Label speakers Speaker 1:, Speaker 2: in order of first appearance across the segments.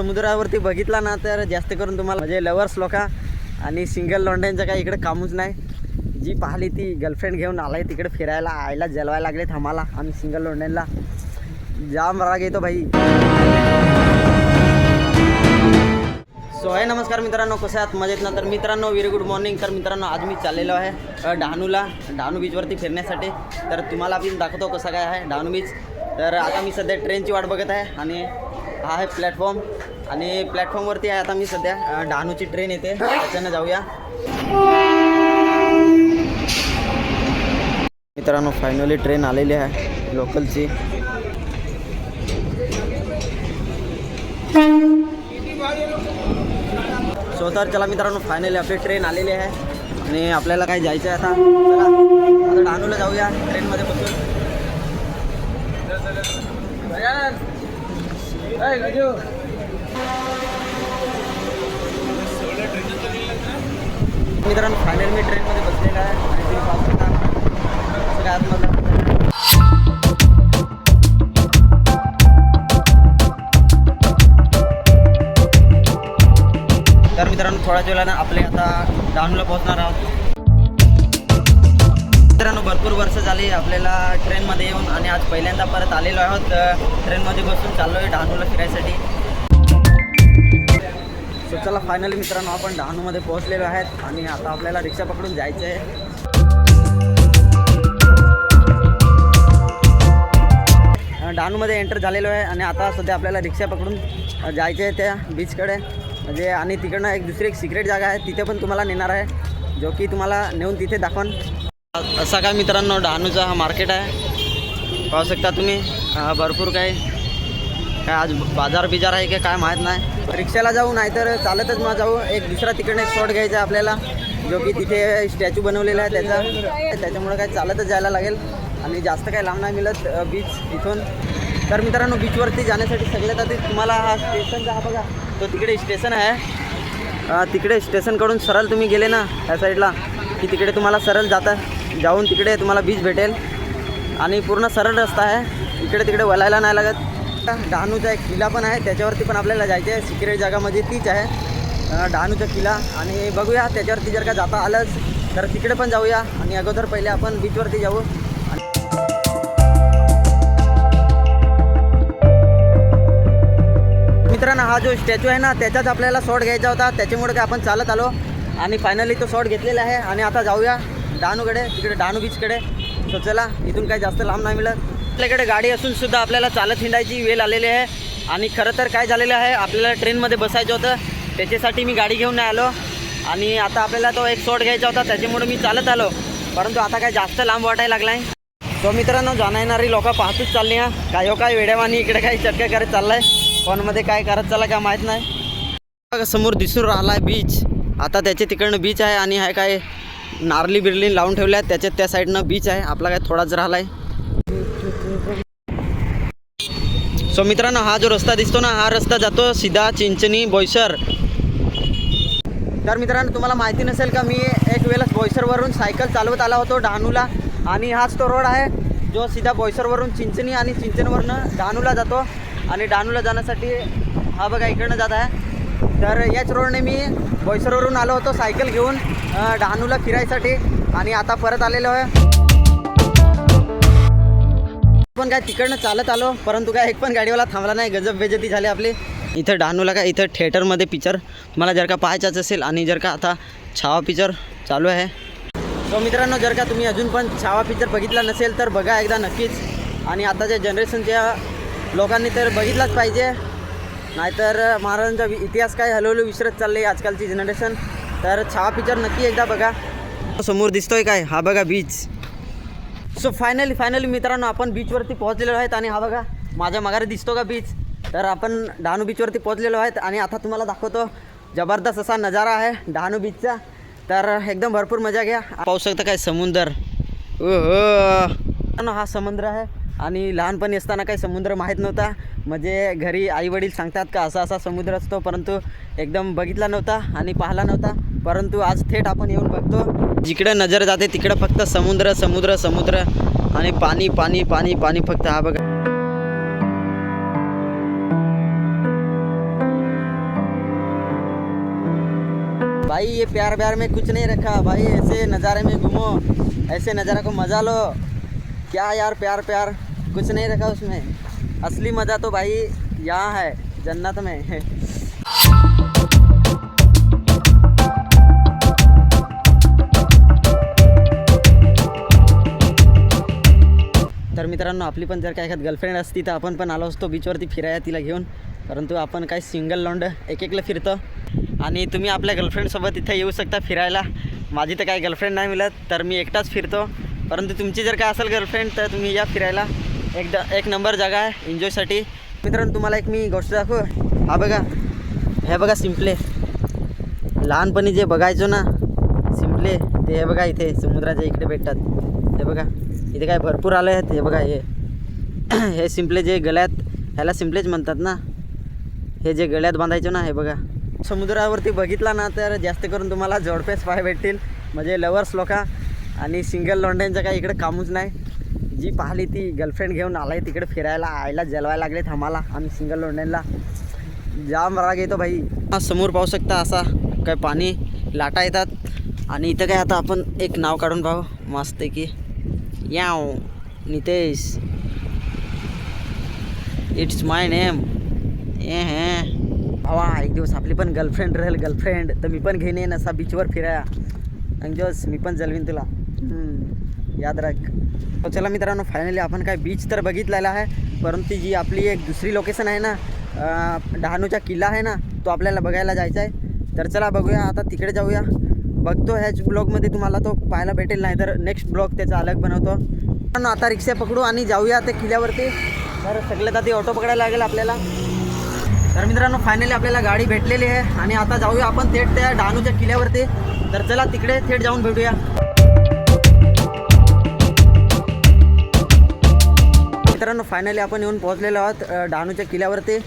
Speaker 1: समुद्रावरती बघितला ना तर जास्त करून तुम्हाला म्हणजे लवर्स लोक आणि सिंगल लोंड्यांचं काही इकडे कामच नाही. जी पाहिली ती गर्लफ्रेंड घेऊन आलाय तिकडे फिरायला आयला जलवायला लागलेत आम्हाला आम्ही सिंगल लोंड्यांना जाम राग येतो भाई. सो आहे नमस्कार मित्रांनो कसे आहात? मजेत ना? तर मित्रांनो व्हेरी गुड मॉर्निंग तर मित्रांनो आज मी चाललेलो आहे डहाणूला डहाणू बीचवरती फिरण्यासाठी. तर तुम्हाला मी दाखवतो कसं काय आहे डहाणू बीच तर आता मी सध्या ट्रेनची वाट बघत आहे आणि हा आहे प्लॅटफॉर्म आणि प्लॅटफॉर्मवरती आहे आता मी सध्या. डहाणूची ट्रेन येते. त्याच्यानं जाऊया. मित्रांनो फायनली ट्रेन आलेली आहे लोकलची सो तर चला मित्रांनो फायनली आपली ट्रेन आलेली आहे. आणि आपल्याला काय जायचं आहे आता? चला आता डहाणूला जाऊया ट्रेनमध्ये बसून. मित्रांनो फायनल मी ट्रेनमध्ये बसलेला आहे. आणि तुम्ही पाहू सगळ्या तर मित्रांनो थोड्याच वेळानं आपले आता डाऊनला पोहोचणार आहोत. मित्रांनो भरपूर वर्ष झाली आपल्याला ट्रेनमध्ये येऊन आणि आज पहिल्यांदा परत आलेलो आहोत. ट्रेनमध्ये बसून चाललो आहे डहाणूला फिरायसाठी. सो चला फायनली मित्रांनो आपण डहाणूमध्ये पोहोचलेलो आहेत आणि आता आपल्याला रिक्षा पकडून जायचं आहे. डहाणूमध्ये एंटर झालेलो आहे आणि आता सध्या आपल्याला रिक्षा पकडून जायचं जायचे आहे त्या बीचकडे म्हणजे आणि तिकडनं एक दुसरी एक सिक्रेट जागा आहे तिथे पण तुम्हाला नेणार आहे जो की तुम्हाला नेऊन तिथे दाखवून. असा काय मित्रांनो डहाणूचा हा मार्केट आहे. पाहू शकता तुम्ही भरपूर काही काय आज बाजार बिजार आहे की काय माहीत नाही. रिक्षाला जाऊ नाहीतर चालतच मग जाऊ. एक दुसरा तिकडनं एक शॉट घ्यायचा आहे आपल्याला जो की तिथे स्टॅच्यू बनवलेला आहे त्याचा. त्याच्यामुळे काय चालतच जायला लागेल. आणि जास्त काही लांब नाही मिळत बीच इथून. तर मित्रांनो बीचवरती जाण्यासाठी सगळ्यात आधी तुम्हाला हा स्टेशनचा हा बघा तो तिकडे स्टेशन आहे. तिकडे स्टेशनकडून सरळ तुम्ही गेले ना ह्या साईडला की तिकडे तुम्हाला सरळ जाता जाऊन तिकडे तुम्हाला बीच भेटेल. आणि पूर्ण सरळ रस्ता आहे. इकडे तिकडे वलायला नाही लागत. डहाणूचा एक किल्ला पण आहे त्याच्यावरती पण आपल्याला जायचं आहे सिक्रेट जागा म्हणजे तीच आहे. डहाणूचा किल्ला. आणि बघूया त्याच्यावरती जर का जाता आलंच तर तिकडे पण जाऊया. आणि अगोदर पहिले आपण बीचवरती जाऊ. मित्रांनो हा जो स्टॅच्यू आहे ना त्याच्याच आपल्याला शॉट घ्यायचा होता. त्याच्यामुळे काय आपण चालत आलो. आणि फायनली तो शॉट घेतलेला आहे. आणि आता जाऊया डहाणूकडे तिकडे डहाणू बीचकडे सो चला इथून काही जास्त लांब नाही मिळत. आपल्याकडे गाडी असून सुद्धा आपल्याला चालत हिंडायची वेळ आलेली आहे. आणि खरं तर काय झालेलं आहे आपल्याला ट्रेनमध्ये बसायचं होतं. त्याच्यासाठी मी गाडी घेऊन नाही आलो. आणि आता आपल्याला तो एक शॉट घ्यायचा होता त्याच्यामुळे मी चालत आलो. परंतु आता काय जास्त लांब वाटायला लागला आहे तो मित्रांनो जाणं येणारी लोक पाहतच चालली हा. काय हो काय वेड्यावानी इकडे काही चटका करत चाललाय. फोनमध्ये काय करत चालला काय माहीत नाही. समोर दिसून राहिला आहे बीच आता त्याच्या तिकडनं बीच आहे आणि आहे काय नारली बिरली लावून ठेवल्या आहेत त्याच्यात त्या साईडनं बीच आहे. आपला काय थोडाच राहिला आहे सो मित्रांनो हा जो रस्ता दिसतो ना हा रस्ता जातो सीधा चिंचणी बोईसर. तर मित्रांनो तुम्हाला माहिती नसेल का मी एक वेळेस बोईसरवरून सायकल चालवत आला होतो डहाणूला. आणि हाच तो रोड आहे जो सीधा बोईसरवरून चिंचणी आणि चिंचणवरनं डहाणूला जातो. आणि डहाणूला जाण्यासाठी हा बघा इकडनं जात आहे. तर याच रोडने मी बोईसरवरून आलो होतो सायकल घेऊन डहाणूला फिरायसाठी. आणि आता परत आलेलो आहे. काय तिकडनं चालत आलो परंतु काय एक पण गाडीवाला थांबला नाही गजब बेजती झाली आपली. इथं डहाणूला काय इथं थिएटरमध्ये पिक्चर तुम्हाला जर का पाहायचाच असेल आणि जर का आता छावा पिक्चर चालू आहे. सो मित्रांनो जर का तुम्ही अजून पण छावा पिक्चर बघितला नसेल तर बघा एकदा नक्कीच. आणि आताच्या जनरेशनच्या लोकांनी तर बघितलाच पाहिजे. नाहीतर महाराजांचा इतिहास काय हळूहळू विसरत चालले आजकालची जनरेशन तर छावा पिक्चर नक्की एकदा बघा. समोर दिसतोय काय? हा बघा बीच सो फायनली फायनली मित्रांनो आपण बीचवरती पोहोचलेलो आहेत आणि हा बघा माझ्या माघारी दिसतो का बीच तर आपण डहाणू बीचवरती पोहोचलेलो आहेत आणि आता तुम्हाला दाखवतो जबरदस्त असा नजारा आहे डहाणू बीचचा तर एकदम भरपूर मजा घ्या. पाहू शकता काय समुंदर. ओ हा समुद्र आहे आणि लहानपणी असताना काही समुद्र माहीत नव्हता. म्हणजे घरी आईवडील सांगतात का असा असा समुद्र असतो परंतु एकदम बघितला नव्हता आणि पाहिला नव्हता. परंतु आज थेट आपण येऊन बघतो. जिकड़े नज़र जाते, तिकड़े फक्त समुद्र समुद्र समुद्र आणि पानी पानी पानी पानी फक्त हा बघा. भाई, ये प्यार प्यार में कुछ नहीं रखा। भाई, ऐसे नज़ारे में घूमो, ऐसे नज़ारे को मज़ा लो। क्या यार, प्यार प्यार, कुछ नहीं रखा उसमें। असली मज़ा तो भाई यहाँ है, जन्नत में। मित्रांनो आपली पण जर काय एखाद गर्लफ्रेंड असती तर आपण पण आलो असतो बीचवरती फिरायला तिला घेऊन. परंतु आपण काय सिंगल लॉन्ड एक एकला फिरतो. आणि तुम्ही आपल्या गर्लफ्रेंडसोबत इथे येऊ शकता फिरायला. माझी तर काय गर्लफ्रेंड नाही मिळत तर मी एकटाच फिरतो. परंतु तुमची जर काय असेल गर्लफ्रेंड तर तुम्ही या फिरायला. एकदा एक नंबर जागा आहे एन्जॉयसाठी मित्रांनो तुम्हाला एक मी गोष्ट दाखवू. हा बघा. हे बघा सिम्पले लहानपणी जे बघायचो ना सिम्पले ते हे बघा इथे समुद्राच्या इकडे भेटतात. हे बघा इथे काय भरपूर आले आहेत हे बघा हे. हे सिम्पले जे गळ्यात ह्याला सिम्पलेच म्हणतात ना. हे जे गळ्यात बांधायचे ना हे बघा. समुद्रावरती बघितला ना तर जास्त करून तुम्हाला जोडपेच पाय भेटतील. म्हणजे लवर्स लोका आणि सिंगल लोंड्यांचं काही इकडं कामच नाही. जी पाहिली ती गर्लफ्रेंड घेऊन आलाय तिकडे फिरायला आयला जलवायला लागलेत आम्हाला आम्ही सिंगल लोंड्यांना जाम राग येतो भाई. समोर पाहू शकता असा काय पाणी लाटा येतात. आणि इथं काय आता आपण एक नाव काढून पाहू. मस्त की याव नितेश. इट्स माय नेम ए हे. भावा एक दिवस आपली पण गर्लफ्रेंड राहील गर्लफ्रेंड तर मी पण घेऊन येईन असा बीचवर फिराया अंजोस मी पण जलवीन तुला. याद राख. तो चला मित्रांनो फायनली आपण काय बीच तर बघितलेला आहे. परंतु जी आपली एक दुसरी लोकेशन आहे ना डहाणूचा किल्ला आहे ना तो आपल्याला बघायला जायचा आहे तर चला बघूया आता तिकडे जाऊया. बघतो ह्याच ब्लॉगमध्ये तुम्हाला तो पाहायला भेटेल नाही तर नेक्स्ट ब्लॉग त्याचा अलग बनवतो. पण आता रिक्षा पकडू आणि जाऊया त्या किल्ल्यावरती. तर सगळ्यात आधी ऑटो पकडायला लागेल आपल्याला. तर मित्रांनो फायनली आपल्याला गाडी भेटलेली आहे आणि आता जाऊया आपण थेट त्या डहाणूच्या किल्ल्यावरती. तर चला तिकडे थेट जाऊन भेटूया. मित्रांनो फायनली आपण येऊन पोहोचलेलो आहोत डहाणूच्या किल्ल्यावरती.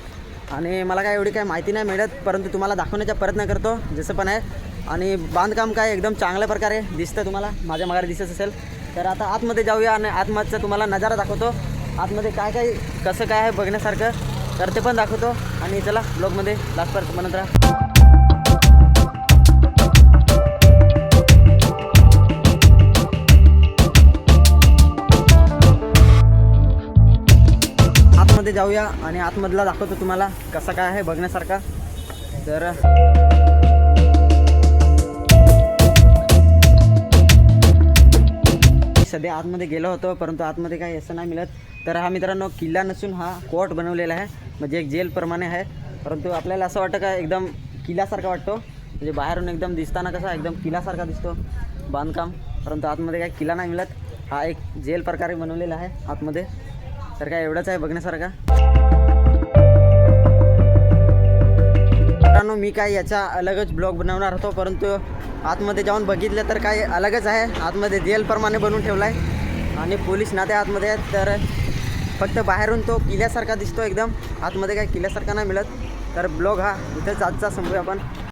Speaker 1: आणि मला काय एवढी काय माहिती नाही मिळत परंतु तुम्हाला दाखवण्याचा प्रयत्न करतो. जसं पण आहे आणि बांधकाम काय एकदम चांगल्या प्रकारे दिसतं तुम्हाला. माझ्या मागारी दिसत असेल. तर आता आतमध्ये जाऊया आणि आतमधचा तुम्हाला नजारा दाखवतो. आतमध्ये काय काय कसं काय आहे बघण्यासारखं तर ते पण दाखवतो. आणि चला ब्लॉगमध्ये लास्टपर्यंत म्हणत राहा. आतमध्ये जाऊया आणि आतमधला दाखवतो तुम्हाला कसा काय आहे बघण्यासारखा. तर सध्या आतमध्ये गेलो होतो परंतु आतमध्ये काही असं नाही मिळत. तर हा मित्रांनो किल्ला नसून हा कोर्ट बनवलेला आहे. म्हणजे एक जेलप्रमाणे आहे. परंतु आपल्याला असं वाटतं का एकदम किल्ल्यासारखा वाटतो? म्हणजे बाहेरून एकदम दिसताना कसा एकदम किल्ल्यासारखा दिसतो बांधकाम. परंतु आतमध्ये काही किल्ला नाही मिळत. हा एक जेल प्रकारे बनवलेला आहे आतमध्ये. तर काय एवढंच आहे बघण्यासारखा? मित्रांनो मी काय याचा अलगच ब्लॉग बनवणार होतो परंतु आतमध्ये जाऊन बघितलं तर काय अलगच आहे. आतमध्ये जेलप्रमाणे बनवून ठेवला आहे आणि पोलीस नाते आतमध्ये आहेत तर फक्त बाहेरून तो किल्ल्यासारखा दिसतो एकदम. आतमध्ये काय किल्ल्यासारखा नाही मिळत. तर ब्लॉग हा इथंच आजचा संपूया आपण.